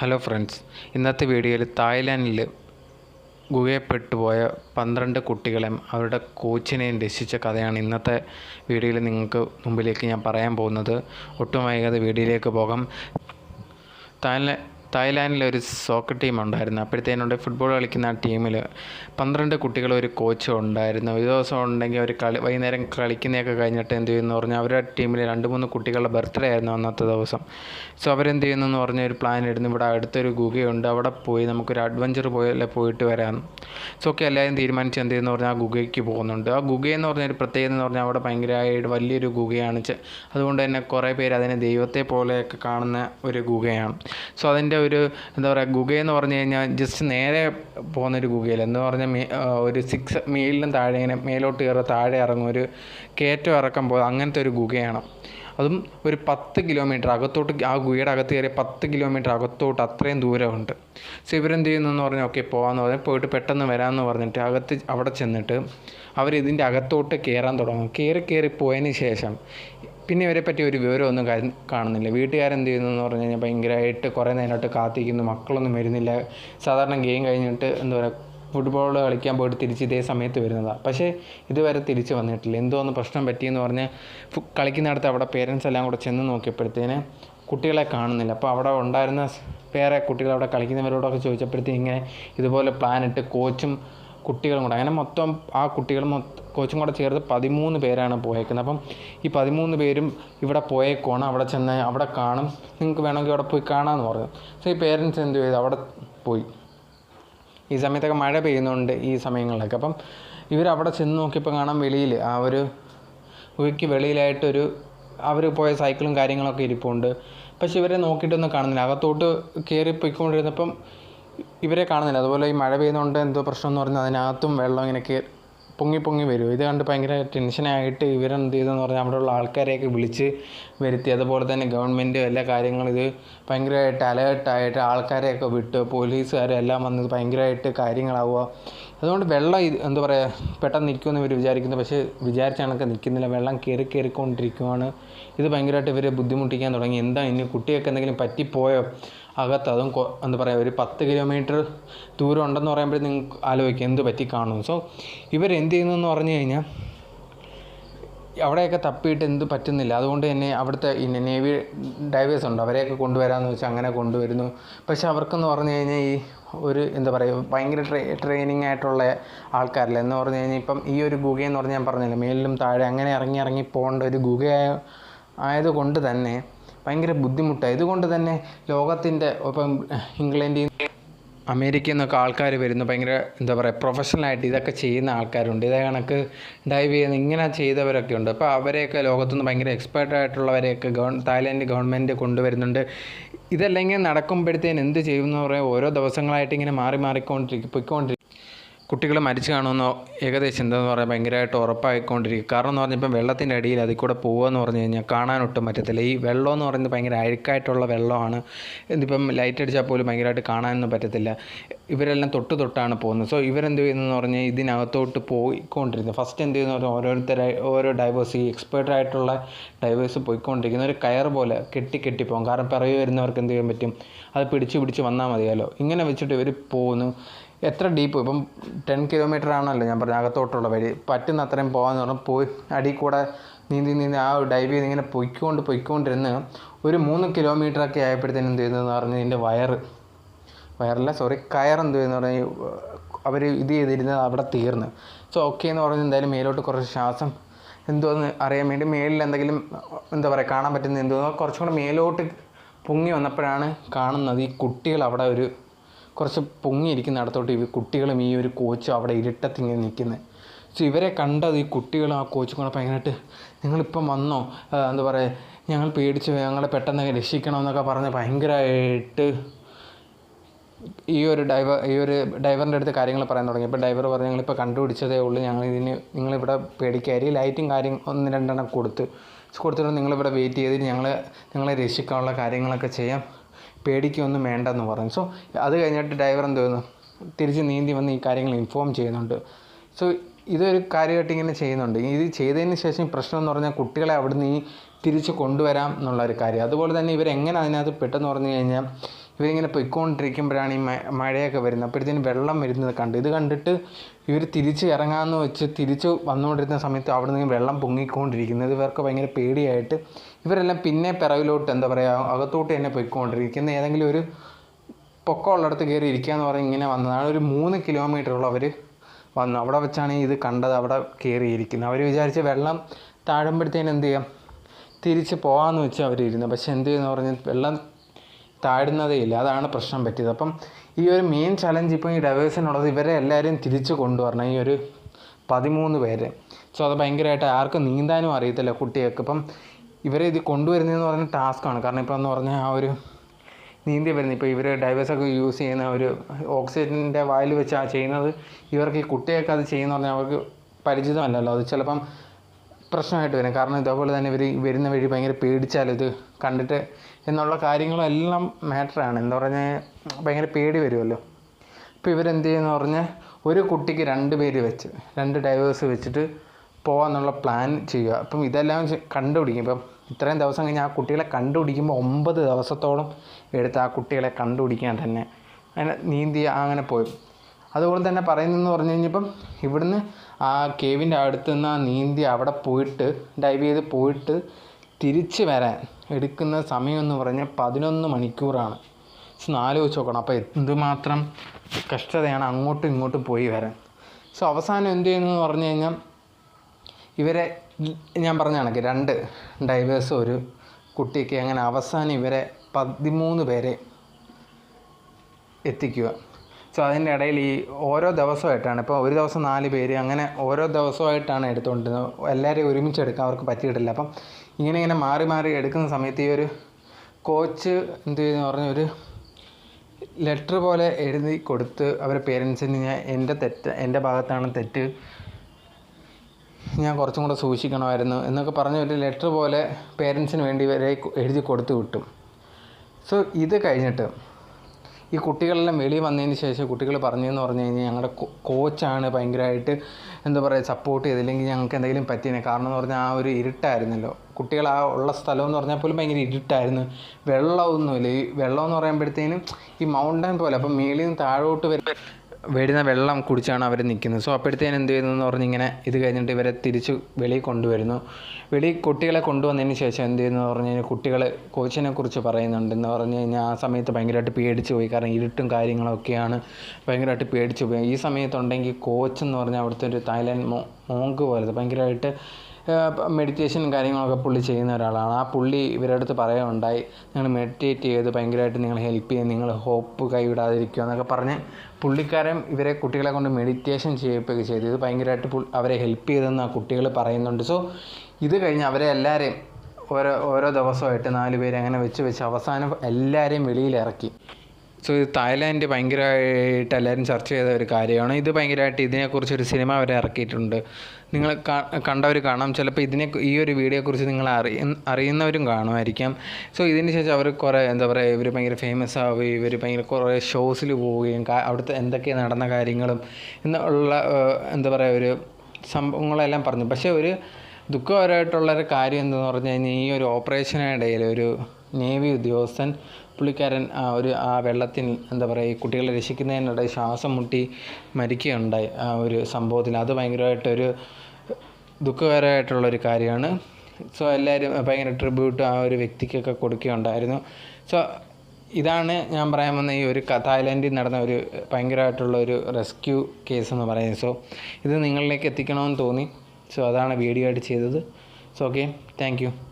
Hello friends ഇന്നത്തെ വീഡിയോയിൽ തായ്ലാൻഡിൽ ഗുഹയപ്പെട്ടുപോയ പന്ത്രണ്ട് കുട്ടികളെയും അവരുടെ കോച്ചിനെയും രക്ഷിച്ച കഥയാണ് ഇന്നത്തെ വീഡിയോയിൽ നിങ്ങൾക്ക് മുമ്പിലേക്ക് ഞാൻ പറയാൻ പോകുന്നത്. ഒട്ടും വൈകാതെ വീഡിയോയിലേക്ക് പോകാം. തായ്ല തായ്ലാൻഡിൽ ഒരു സോക്കർ ടീം ഉണ്ടായിരുന്നു. അപ്പോഴത്തേനുണ്ട് ഫുട്ബോൾ കളിക്കുന്ന ആ ടീമിൽ പന്ത്രണ്ട് കുട്ടികൾ ഒരു കോച്ചും ഉണ്ടായിരുന്നു. ഒരു ദിവസം ഉണ്ടെങ്കിൽ അവർ കളി വൈകുന്നേരം കളിക്കുന്നതൊക്കെ കഴിഞ്ഞിട്ട് എന്ത് ചെയ്യുന്നു പറഞ്ഞാൽ അവരുടെ ടീമിൽ രണ്ട് മൂന്ന് കുട്ടികളുടെ ബർത്ത്ഡേ ആയിരുന്നു അന്നത്തെ ദിവസം. സോ അവരെന്ത് ചെയ്യുന്നു എന്ന് പറഞ്ഞ ഒരു പ്ലാൻ ഇടുന്നു. ഇവിടെ അടുത്തൊരു ഗുഹയുണ്ട്. അവിടെ പോയി നമുക്കൊരു അഡ്വഞ്ചർ പോലെ പോയിട്ട് വരാം. സോ ഒക്കെ എല്ലാവരും തീരുമാനിച്ച് എന്ത് ചെയ്യുന്നു പറഞ്ഞാൽ ആ ഗുഹയ്ക്ക് പോകുന്നുണ്ട്. ആ ഗുഹയെന്ന് പറഞ്ഞ ഒരു പ്രത്യേകത എന്ന് പറഞ്ഞാൽ അവിടെ ഭയങ്കരമായിട്ട് വലിയൊരു ഗുഹയാണ്. അതുകൊണ്ട് തന്നെ കുറേ പേര് അതിനെ ദൈവത്തെ പോലെയൊക്കെ കാണുന്ന ഒരു ഗുഹയാണ്. സോ അതിന്റെ ഒരു എന്താ പറയുക ഗുഗയെന്ന് പറഞ്ഞു കഴിഞ്ഞാൽ ജസ്റ്റ് നേരെ പോകുന്നൊരു ഗുഗയിൽ എന്ന് പറഞ്ഞാൽ ഒരു സിക്സ് മേലിലും താഴെ ഇങ്ങനെ മേലോട്ട് കയറുക താഴെ ഇറങ്ങും ഒരു കയറ്റം ഇറക്കം പോകുക അങ്ങനത്തെ ഒരു ഗുഗയാണ്. അതും ഒരു പത്ത് കിലോമീറ്റർ അകത്തോട്ട് ആ ഗുഹയുടെ അകത്ത് കയറി പത്ത് കിലോമീറ്റർ അകത്തോട്ട് അത്രയും ദൂരമുണ്ട്. സോ ഇവരെന്ത് ചെയ്യുന്നു പറഞ്ഞാൽ ഓക്കെ പോകാമെന്ന് പറഞ്ഞാൽ പോയിട്ട് പെട്ടെന്ന് വരാമെന്ന് പറഞ്ഞിട്ട് അകത്ത് അവിടെ ചെന്നിട്ട് അവർ ഇതിന്റെ അകത്തോട്ട് കയറാൻ തുടങ്ങും. കയറി കയറി പോയതിന് ശേഷം പിന്നെ ഇവരെ പറ്റി ഒരു വിവരമൊന്നും കാണുന്നില്ല. വീട്ടുകാരെന്ത് ചെയ്യുന്നു എന്ന് പറഞ്ഞു കഴിഞ്ഞാൽ ഭയങ്കരമായിട്ട് കുറേ നേരമായിട്ട് കാത്തിരിക്കുന്നു. മക്കളൊന്നും വരുന്നില്ല. സാധാരണ ഗെയിം കഴിഞ്ഞിട്ട് എന്താ പറയുക ഫുട്ബോൾ കളിക്കാൻ പോയിട്ട് തിരിച്ച് ഇതേ സമയത്ത് വരുന്നതാണ് പക്ഷേ ഇതുവരെ തിരിച്ച് വന്നിട്ടില്ല. എന്തോ ഒന്ന് പ്രശ്നം പറ്റിയെന്ന് പറഞ്ഞാൽ കളിക്കുന്നിടത്ത് അവിടെ പേരൻസ് എല്ലാം കൂടെ ചെന്ന് നോക്കിയപ്പോഴത്തേന് കുട്ടികളെ കാണുന്നില്ല. അപ്പോൾ അവിടെ ഉണ്ടായിരുന്ന വേറെ കുട്ടികൾ അവിടെ കളിക്കുന്നവരോടൊക്കെ ചോദിച്ചപ്പോഴത്തേക്കും ഇങ്ങനെ ഇതുപോലെ പ്ലാനിട്ട് കോച്ചും കുട്ടികളും കൂടെ അങ്ങനെ മൊത്തം ആ കുട്ടികൾ മൊത്തം കോച്ചും കൂടെ ചേർത്ത് പതിമൂന്ന് പേരാണ് പോയേക്കുന്നത്. അപ്പം ഈ പതിമൂന്ന് പേരും ഇവിടെ പോയേക്കുവാണ്. അവിടെ ചെന്ന് അവിടെ കാണും. നിങ്ങൾക്ക് വേണമെങ്കിൽ അവിടെ പോയി കാണാമെന്ന് പറഞ്ഞു. സോ ഈ പേരൻസ് എന്ത് ചെയ്തു? അവിടെ പോയി. ഈ സമയത്തൊക്കെ മഴ പെയ്യുന്നുണ്ട് ഈ സമയങ്ങളിലൊക്കെ. അപ്പം ഇവരവിടെ ചെന്ന് നോക്കിയപ്പോൾ കാണാം വെളിയിൽ ആ ഒരു ഗുഹയ്ക്ക് വെളിയിലായിട്ടൊരു അവർ പോയ സൈക്കിളും കാര്യങ്ങളൊക്കെ ഇരിപ്പുണ്ട്. പക്ഷെ ഇവരെ നോക്കിയിട്ടൊന്നും കാണുന്നില്ല. അകത്തോട്ട് കയറി പോയിക്കൊണ്ടിരുന്നപ്പം ഇവരെ കാണുന്നില്ല. അതുപോലെ ഈ മഴ പെയ്യുന്നതുകൊണ്ട് എന്തോ പ്രശ്നം എന്ന് പറഞ്ഞാൽ അതിനകത്തും വെള്ളം ഇങ്ങനെ കയറി പൊങ്ങി പൊങ്ങി വരും. ഇത് കണ്ട് ഭയങ്കര ടെൻഷനായിട്ട് ഇവരെന്ത് ചെയ്തെന്ന് പറഞ്ഞാൽ അവിടെയുള്ള ആൾക്കാരെയൊക്കെ വിളിച്ച് വരുത്തി. അതുപോലെ തന്നെ ഗവൺമെന്റ് എല്ലാ കാര്യങ്ങളും ഇത് ഭയങ്കരമായിട്ട് അലേർട്ടായിട്ട് ആൾക്കാരെയൊക്കെ വിട്ട് പോലീസുകാരും എല്ലാം വന്ന് ഭയങ്കരമായിട്ട് കാര്യങ്ങളാവുക. അതുകൊണ്ട് വെള്ളം എന്താ പറയുക പെട്ടെന്ന് നിൽക്കുമെന്ന് ഇവർ വിചാരിക്കുന്നു. പക്ഷേ വിചാരിച്ച കണക്ക് നിൽക്കുന്നില്ല വെള്ളം കയറി കയറിക്കൊണ്ടിരിക്കുവാണ് ഇത് ഭയങ്കരമായിട്ട് ഇവരെ ബുദ്ധിമുട്ടിക്കാൻ തുടങ്ങി. എന്താ ഇനി കുട്ടിയൊക്കെ എന്തെങ്കിലും പറ്റിപ്പോയോ? അകത്ത് അതും എന്താ പറയുക ഒരു പത്ത് കിലോമീറ്റർ ദൂരം ഉണ്ടെന്ന് പറയുമ്പോൾ നിങ്ങൾക്ക് ആലോചിക്കുക എന്ത് പറ്റി കാണും സോ ഇവരെന്ത് ചെയ്യുന്നു എന്ന് പറഞ്ഞു കഴിഞ്ഞാൽ അവിടെയൊക്കെ തപ്പിയിട്ട് എന്ത് പറ്റുന്നില്ല. അതുകൊണ്ട് തന്നെ അവിടുത്തെ ഈ നേവി ഡൈവേഴ്സ് ഉണ്ട്. അവരെയൊക്കെ കൊണ്ടുവരാമെന്ന് വെച്ചാൽ അങ്ങനെ കൊണ്ടുവരുന്നു. പക്ഷേ അവർക്കെന്ന് പറഞ്ഞു കഴിഞ്ഞാൽ ഈ ഒരു എന്താ പറയുക ഭയങ്കര ട്രെ ട്രെയിനിങ് ആയിട്ടുള്ള ആൾക്കാരല്ല? എന്ന് പറഞ്ഞു കഴിഞ്ഞാൽ ഇപ്പം ഈ ഒരു ഗുഹയെന്ന് പറഞ്ഞാൽ ഞാൻ പറഞ്ഞില്ല മേലിലും താഴെ അങ്ങനെ ഇറങ്ങി ഇറങ്ങി പോകേണ്ട ഒരു ഗുഹയായ ആയതുകൊണ്ട് തന്നെ ഭയങ്കര ബുദ്ധിമുട്ടാണ് ഇതുകൊണ്ട് തന്നെ ലോകത്തിന്റെ ഇപ്പം ഇംഗ്ലണ്ടിൽ അമേരിക്കയിൽ നിന്നൊക്കെ ആൾക്കാർ വരുന്നു. ഭയങ്കര എന്താ പറയുക പ്രൊഫഷണലായിട്ട് ഇതൊക്കെ ചെയ്യുന്ന ആൾക്കാരുണ്ട്. ഇതേ കണക്ക് ഡൈവ് ചെയ്യുന്ന ഇങ്ങനെ ചെയ്തവരൊക്കെ ഉണ്ട്. അപ്പോൾ അവരെയൊക്കെ ലോകത്തുനിന്ന് ഭയങ്കര എക്സ്പേർട്ട് ആയിട്ടുള്ളവരെയൊക്കെ ഗവൺ തായ്ലൻഡ് ഗവൺമെന്റ് കൊണ്ടുവരുന്നുണ്ട്. ഇതല്ലെങ്കിൽ നടക്കുമ്പോഴത്തേന് എന്ത് ചെയ്യുമെന്ന് പറയാൻ ഓരോ ദിവസങ്ങളായിട്ട് ഇങ്ങനെ മാറി മാറിക്കൊണ്ടിരിക്കും പൊയ്ക്കൊണ്ടിരിക്കും. കുട്ടികൾ മരിച്ചു കാണുമെന്നോ ഏകദേശം എന്താണെന്ന് പറയാൻ ഭയങ്കരമായിട്ട് ഉറപ്പായിക്കൊണ്ടിരിക്കും. കാരണം എന്ന് പറഞ്ഞപ്പോൾ വെള്ളത്തിന്റെ അടിയിൽ അതിൽ കൂടെ പോകുകയെന്ന് പറഞ്ഞു കഴിഞ്ഞാൽ കാണാനൊട്ടും പറ്റത്തില്ല. ഈ വെള്ളം എന്ന് പറയുന്നത് ഭയങ്കര അഴുക്കായിട്ടുള്ള വെള്ളമാണ്. ഇതിപ്പം ലൈറ്റ് അടിച്ചാൽ പോലും ഭയങ്കരമായിട്ട് കാണാനൊന്നും പറ്റത്തില്ല. ഇവരെല്ലാം തൊട്ട് തൊട്ടാണ് പോകുന്നത്. സോ ഇവരെന്ത് ചെയ്യുന്നതെന്ന് പറഞ്ഞാൽ ഇതിനകത്തോട്ട് പോയിക്കൊണ്ടിരുന്നത് ഫസ്റ്റ് എന്ത് ചെയ്യുന്ന പറഞ്ഞാൽ ഓരോരുത്തരായി ഓരോ ഡൈവേഴ്സ് ഈ എക്സ്പേർട്ട് ആയിട്ടുള്ള ഡൈവേഴ്സ് പോയിക്കൊണ്ടിരിക്കുന്ന. ഒരു കയർ പോലെ കെട്ടി കെട്ടി പോകും. കാരണം പിറകെ വരുന്നവർക്ക് എന്ത് ചെയ്യാൻ പറ്റും? അത് പിടിച്ച് പിടിച്ച് വന്നാൽ മതിയല്ലോ. ഇങ്ങനെ വെച്ചിട്ട് ഇവർ പോകുന്നു. എത്ര ഡീപ്പ് ഇപ്പം ടെൻ കിലോമീറ്റർ ആണല്ലോ ഞാൻ പറഞ്ഞ അകത്തോട്ടുള്ള വഴി. പറ്റുന്ന അത്രയും പോകാമെന്ന് പറഞ്ഞാൽ പോയി അടി കൂടെ നീന്തി നീന്തി ആ ഡൈവ് ചെയ്ത് ഇങ്ങനെ പൊയ്ക്കൊണ്ട് പൊയ്ക്കൊണ്ടിരുന്ന് ഒരു മൂന്ന് കിലോമീറ്റർ ഒക്കെ ആയപ്പോഴത്തേനും എന്ത് ചെയ്യുന്നതെന്ന് പറഞ്ഞാൽ ഇതിന്റെ വയർ വയറല്ല സോറി കയർ എന്ത് ചെയ്യുന്ന പറഞ്ഞാൽ അവർ ഇത് ചെയ്തിരുന്നത് അവിടെ തീർന്ന്. സോ ഓക്കെ എന്ന് പറഞ്ഞ് എന്തായാലും മേലോട്ട് കുറച്ച് ശ്വാസം എന്തോന്ന് അറിയാൻ വേണ്ടി മേലിൽ എന്തെങ്കിലും എന്താ പറയുക കാണാൻ പറ്റുന്ന എന്തോ കുറച്ചും കൂടെ മേലോട്ട് പൊങ്ങി വന്നപ്പോഴാണ് കാണുന്നത് ഈ കുട്ടികൾ അവിടെ ഒരു കുറച്ച് പൊങ്ങിയിരിക്കുന്ന അടുത്തോട്ട് ഈ കുട്ടികളും ഈ ഒരു കോച്ചും അവിടെ ഇരുട്ടത്തിങ്ങനെ നിൽക്കുന്നത് സോ ഇവരെ കണ്ടത് ഈ കുട്ടികളും ആ കോച്ചും കൂടെ ഭയങ്കരമായിട്ട് നിങ്ങളിപ്പം വന്നോ? എന്താ പറയുക ഞങ്ങൾ പേടിച്ച് ഞങ്ങളെ പെട്ടെന്ന് രക്ഷിക്കണം എന്നൊക്കെ പറഞ്ഞ് ഭയങ്കരമായിട്ട് ഈ ഒരു ഡൈവർ ഈ ഒരു ഡൈവറിന്റെ അടുത്ത് കാര്യങ്ങൾ പറയാൻ തുടങ്ങി. ഇപ്പോൾ ഡൈവർ പറഞ്ഞു ഞങ്ങളിപ്പോൾ കണ്ടുപിടിച്ചതേ ഉള്ളൂ. ഞങ്ങൾ ഇതിന് നിങ്ങളിവിടെ പേടിക്കാരി ലൈറ്റും കാര്യം ഒന്ന് രണ്ടെണ്ണം കൊടുത്ത്. കൊടുത്തിട്ട് നിങ്ങളിവിടെ വെയിറ്റ് ചെയ്തിട്ട് ഞങ്ങൾ നിങ്ങളെ രക്ഷിക്കാനുള്ള കാര്യങ്ങളൊക്കെ ചെയ്യാം. പേടിക്കൊന്നും വേണ്ടെന്ന് പറഞ്ഞു. സോ അത് കഴിഞ്ഞിട്ട് ഡ്രൈവർ എന്ത് ചെയ്യുന്നു? തിരിച്ച് നീന്തി വന്ന് ഈ കാര്യങ്ങൾ ഇൻഫോം ചെയ്യുന്നുണ്ട്. സോ ഇതൊരു കാര്യമായിട്ട് ഇങ്ങനെ ചെയ്യുന്നുണ്ട്. ഇത് ചെയ്തതിന് ശേഷം പ്രശ്നം എന്ന് പറഞ്ഞാൽ കുട്ടികളെ അവിടുന്ന് ഈ തിരിച്ച് കൊണ്ടുവരാം എന്നുള്ളൊരു കാര്യം. അതുപോലെ തന്നെ ഇവരെങ്ങനെ അതിനകത്ത് പെട്ടെന്ന് പറഞ്ഞു കഴിഞ്ഞാൽ ഇവരിങ്ങനെ പൊയ്ക്കൊണ്ടിരിക്കുമ്പോഴാണ് ഈ മഴയൊക്കെ വരുന്നത്. അപ്പോഴത്തേനും വെള്ളം വരുന്നത് കണ്ടു. ഇത് കണ്ടിട്ട് ഇവർ തിരിച്ച് ഇറങ്ങാമെന്ന് വെച്ച് തിരിച്ച് വന്നുകൊണ്ടിരുന്ന സമയത്ത് അവിടെ നിന്ന് വെള്ളം പൊങ്ങിക്കൊണ്ടിരിക്കുന്നത് ഇവർക്ക് ഭയങ്കര പേടിയായിട്ട് ഇവരെല്ലാം പിന്നെ പിറകിലോട്ട് എന്താ പറയുക അകത്തോട്ട് തന്നെ പൊയ്ക്കൊണ്ടിരിക്കുന്ന. ഏതെങ്കിലും ഒരു പൊക്കമുള്ളിടത്ത് കയറി ഇരിക്കുക എന്ന് പറഞ്ഞ് ഇങ്ങനെ വന്നതാണ് ഒരു മൂന്ന് കിലോമീറ്ററോളം അവർ വന്നു. അവിടെ വെച്ചാണ് ഇത് കണ്ടത് അവിടെ കയറിയിരിക്കുന്നത്. അവർ വിചാരിച്ച് വെള്ളം താഴുമ്പോഴത്തേനും എന്ത് ചെയ്യാം? തിരിച്ച് പോകാമെന്ന് വെച്ച് അവരിരുന്നു. പക്ഷെ എന്ത് ചെയ്യുന്നു പറഞ്ഞാൽ വെള്ളം താഴുന്നതേ ഇല്ല അതാണ് പ്രശ്നം പറ്റിയത്. അപ്പം ഈ ഒരു മെയിൻ ചലഞ്ച് ഇപ്പോൾ ഈ ഡൈവേഴ്സിനുള്ളത് ഇവരെ എല്ലാവരെയും തിരിച്ച് കൊണ്ടുവരണം. ഈ ഒരു പതിമൂന്ന് പേര്. സോ അത് ഭയങ്കരമായിട്ട് ആർക്കും നീന്താനും അറിയത്തില്ല കുട്ടികൾക്ക്. ഇപ്പം ഇവരെ ഇത് കൊണ്ടുവരുന്നതെന്ന് പറഞ്ഞ ടാസ്ക്കാണ് കാരണം ഇപ്പം എന്ന് പറഞ്ഞാൽ ആ ഒരു നീന്തി വരുന്നത് ഇപ്പോൾ ഇവർ ഡൈവേഴ്സൊക്കെ യൂസ് ചെയ്യുന്ന ഒരു ഓക്സിജന്റെ വായിൽ വെച്ച് ആ ചെയ്യുന്നത് ഇവർക്ക് ഈ കുട്ടികൾക്ക് അത് ചെയ്യുന്ന പറഞ്ഞാൽ അവർക്ക് പരിചിതമല്ലല്ലോ. അത് ചിലപ്പം പ്രശ്നമായിട്ട് വരും. കാരണം ഇതേപോലെ തന്നെ ഇവർ വരുന്ന വഴി ഭയങ്കര പേടിച്ചാൽ ഇത് കണ്ടിട്ട് എന്നുള്ള കാര്യങ്ങളെല്ലാം മാറ്ററാണ് എന്താ പറഞ്ഞാൽ ഭയങ്കര പേടി വരുമല്ലോ അപ്പോൾ ഇവരെന്ത് ചെയ്യുന്നു പറഞ്ഞാൽ ഒരു കുട്ടിക്ക് രണ്ട് പേര് വെച്ച് രണ്ട് ഡൈവേഴ്സ് വെച്ചിട്ട് പോകാമെന്നുള്ള പ്ലാൻ ചെയ്യുക. അപ്പം ഇതെല്ലാം കണ്ടുപിടിക്കും. ഇപ്പം ഇത്രയും ദിവസം കഴിഞ്ഞ് ആ കുട്ടികളെ കണ്ടുപിടിക്കുമ്പോൾ ഒമ്പത് ദിവസത്തോളം എടുത്ത് ആ കുട്ടികളെ കണ്ടുപിടിക്കാൻ തന്നെ അങ്ങനെ നീന്തി അങ്ങനെ പോയി. അതുപോലെ തന്നെ പറയുന്നതെന്ന് പറഞ്ഞു കഴിഞ്ഞപ്പം ഇവിടുന്ന് ആ കേവിന്റെ അടുത്ത് നിന്ന് ആ നീന്തി അവിടെ പോയിട്ട് ഡൈവ് ചെയ്ത് പോയിട്ട് തിരിച്ച് വരാൻ എടുക്കുന്ന സമയം എന്ന് പറഞ്ഞാൽ പതിനൊന്ന് മണിക്കൂറാണ്. സോ ആലോചിച്ച് നോക്കണം. അപ്പോൾ എന്തുമാത്രം കഷ്ടതയാണ് അങ്ങോട്ടും ഇങ്ങോട്ടും പോയി വരാൻ. സോ അവസാനം എന്ത് ചെയ്യുന്നു പറഞ്ഞു കഴിഞ്ഞാൽ ഇവരെ ഞാൻ പറഞ്ഞ കണക്ക് രണ്ട് ഡൈവേഴ്സ് ഒരു കുട്ടിക്ക് അങ്ങനെ അവസാനം ഇവരെ പതിമൂന്ന് പേരെ എത്തിക്കുക. സോ അതിന്റെ ഇടയിൽ ഈ ഓരോ ദിവസമായിട്ടാണ്. ഇപ്പോൾ ഒരു ദിവസം നാല് പേര് അങ്ങനെ ഓരോ ദിവസമായിട്ടാണ് എടുത്തുകൊണ്ടിരുന്നത്. എല്ലാവരെയും ഒരുമിച്ച് എടുക്കാൻ അവർക്ക് പറ്റിയിട്ടില്ല. അപ്പം ഇങ്ങനെ ഇങ്ങനെ മാറി മാറി എടുക്കുന്ന സമയത്ത് ഈ ഒരു കോച്ച് എന്ത് ചെയ്യുന്നു പറഞ്ഞ ഒരു ലെറ്റർ പോലെ എഴുതി കൊടുത്ത് അവരെ പേരൻസിന് ഞാൻ എന്റെ തെറ്റ് എന്റെ ഭാഗത്താണ് തെറ്റ് ഞാൻ കുറച്ചും കൂടെ സൂക്ഷിക്കണമായിരുന്നു എന്നൊക്കെ പറഞ്ഞ ഒരു ലെറ്റർ പോലെ പേരൻസിന് വേണ്ടി വരെ എഴുതി കൊടുത്തു വിട്ടു. സോ ഇത് കഴിഞ്ഞിട്ട് ഈ കുട്ടികളെല്ലാം വെളിയിൽ വന്നതിന് ശേഷം കുട്ടികൾ പറഞ്ഞതെന്ന് പറഞ്ഞു കഴിഞ്ഞാൽ ഞങ്ങളുടെ കോച്ചാണ് ഭയങ്കരമായിട്ട് എന്താ പറയുക സപ്പോർട്ട് ചെയ്തില്ലെങ്കിൽ ഞങ്ങൾക്ക് എന്തെങ്കിലും പറ്റിയേ കാരണം എന്ന് പറഞ്ഞാൽ ആ ഒരു ഇരുട്ടായിരുന്നല്ലോ. കുട്ടികൾ ആ ഉള്ള സ്ഥലം എന്ന് പറഞ്ഞാൽ പോലും ഭയങ്കര ഇരുട്ടായിരുന്നു. വെള്ളമൊന്നുമില്ല. ഈ വെള്ളം എന്ന് പറയുമ്പോഴത്തേനും ഈ മൗണ്ടൻ പോലെ. അപ്പം മേളിൽ നിന്ന് താഴോട്ട് വരും വരുന്ന വെള്ളം കുടിച്ചാണ് അവർ നിൽക്കുന്നത് സോ അപ്പോഴത്തേന് എന്ത് ചെയ്യുന്നു എന്ന് പറഞ്ഞ് ഇങ്ങനെ ഇത് കഴിഞ്ഞിട്ട് ഇവരെ തിരിച്ച് വെളിയിൽ കൊണ്ടുവരുന്നു. വെളിയിൽ കുട്ടികളെ കൊണ്ടുവന്നതിന് ശേഷം എന്ത് ചെയ്യുന്നു പറഞ്ഞു കഴിഞ്ഞാൽ കുട്ടികൾ കോച്ചിനെ കുറിച്ച് പറയുന്നുണ്ടെന്ന് പറഞ്ഞു കഴിഞ്ഞാൽ ആ സമയത്ത് ഭയങ്കരമായിട്ട് പേടിച്ച് പോയി. കാരണം ഇരുട്ടും കാര്യങ്ങളൊക്കെയാണ് ഭയങ്കരമായിട്ട് പേടിച്ച് പോയി. ഈ സമയത്തുണ്ടെങ്കിൽ കോച്ച് എന്ന് പറഞ്ഞാൽ അവിടുത്തെ ഒരു തായ്ലാൻഡ് മോങ്ക് പോലത്തെ ഭയങ്കരമായിട്ട് മെഡിറ്റേഷനും കാര്യങ്ങളൊക്കെ പുള്ളി ചെയ്യുന്ന ഒരാളാണ്. ആ പുള്ളി ഇവരുടെ അടുത്ത് പറയുകയുണ്ടായി നിങ്ങൾ മെഡിറ്റേറ്റ് ചെയ്ത് ഭയങ്കരമായിട്ട് നിങ്ങൾ ഹെൽപ്പ് ചെയ്യും നിങ്ങൾ ഹോപ്പ് കൈവിടാതിരിക്കുക എന്നൊക്കെ പറഞ്ഞ് പുള്ളിക്കാരൻ ഇവരെ കുട്ടികളെ കൊണ്ട് മെഡിറ്റേഷൻ ചെയ്യിപ്പൊക്കെ ചെയ്തു ഇത് ഭയങ്കരമായിട്ട് അവരെ ഹെൽപ്പ് ചെയ്തെന്ന് ആ കുട്ടികൾ പറയുന്നുണ്ട്. സോ ഇത് കഴിഞ്ഞ് അവരെ എല്ലാവരെയും ഓരോ ഓരോ ദിവസമായിട്ട് നാല് പേര് അങ്ങനെ വെച്ച് വെച്ച് അവസാനം എല്ലാവരെയും വെളിയിൽ ഇറക്കി. സോ ഇത് തായ്ലാൻഡ് ഭയങ്കരമായിട്ട് എല്ലാവരും ചർച്ച ചെയ്ത ഒരു കാര്യമാണ്. ഇത് ഭയങ്കരമായിട്ട് ഇതിനെക്കുറിച്ച് ഒരു സിനിമ വരെ ഇറക്കിയിട്ടുണ്ട്. നിങ്ങൾ കണ്ടവർ കാണാം. ചിലപ്പോൾ ഇതിനെ ഈ ഒരു വീഡിയോയെക്കുറിച്ച് നിങ്ങൾ അറിയ അറിയുന്നവരും കാണുമായിരിക്കാം. സോ ഇതിന് ശേഷം അവർ കുറേ എന്താ പറയുക ഇവർ ഭയങ്കര ഫേമസ് ആവുകയും ഇവർ ഭയങ്കര കുറേ ഷോസിൽ പോവുകയും അവിടുത്തെ എന്തൊക്കെ നടന്ന കാര്യങ്ങളും എന്നുള്ള എന്താ പറയുക ഒരു സംഭവങ്ങളെല്ലാം പറഞ്ഞു. പക്ഷേ ഒരു ദുഃഖപരമായിട്ടുള്ളൊരു കാര്യം എന്തെന്ന് പറഞ്ഞു കഴിഞ്ഞാൽ ഈ ഒരു ഓപ്പറേഷനിടയിൽ ഒരു നേവി ഉദ്യോഗസ്ഥൻ പുള്ളിക്കാരൻ ആ ഒരു ആ വെള്ളത്തിൽ എന്താ പറയുക ഈ കുട്ടികളെ രക്ഷിക്കുന്നതിനിടെ ശ്വാസം മുട്ടി മരിക്കുകയുണ്ടായി. ആ ഒരു സംഭവത്തിൽ അത് ഭയങ്കരമായിട്ടൊരു ദുഃഖകരമായിട്ടുള്ളൊരു കാര്യമാണ്. സോ എല്ലാവരും ഭയങ്കര ട്രിബ്യൂട്ട് ആ ഒരു വ്യക്തിക്കൊക്കെ കൊടുക്കുകയുണ്ടായിരുന്നു. സോ ഇതാണ് ഞാൻ പറയാൻ വന്ന ഈ ഒരു തായ്ലാൻഡിൽ നടന്ന ഒരു ഭയങ്കരമായിട്ടുള്ള ഒരു റെസ്ക്യൂ കേസ് എന്ന് പറയുന്നത്. സോ ഇത് നിങ്ങളിലേക്ക് എത്തിക്കണമെന്ന് തോന്നി. സോ അതാണ് വീഡിയോ ആയിട്ട് ചെയ്തത്. So okay. താങ്ക്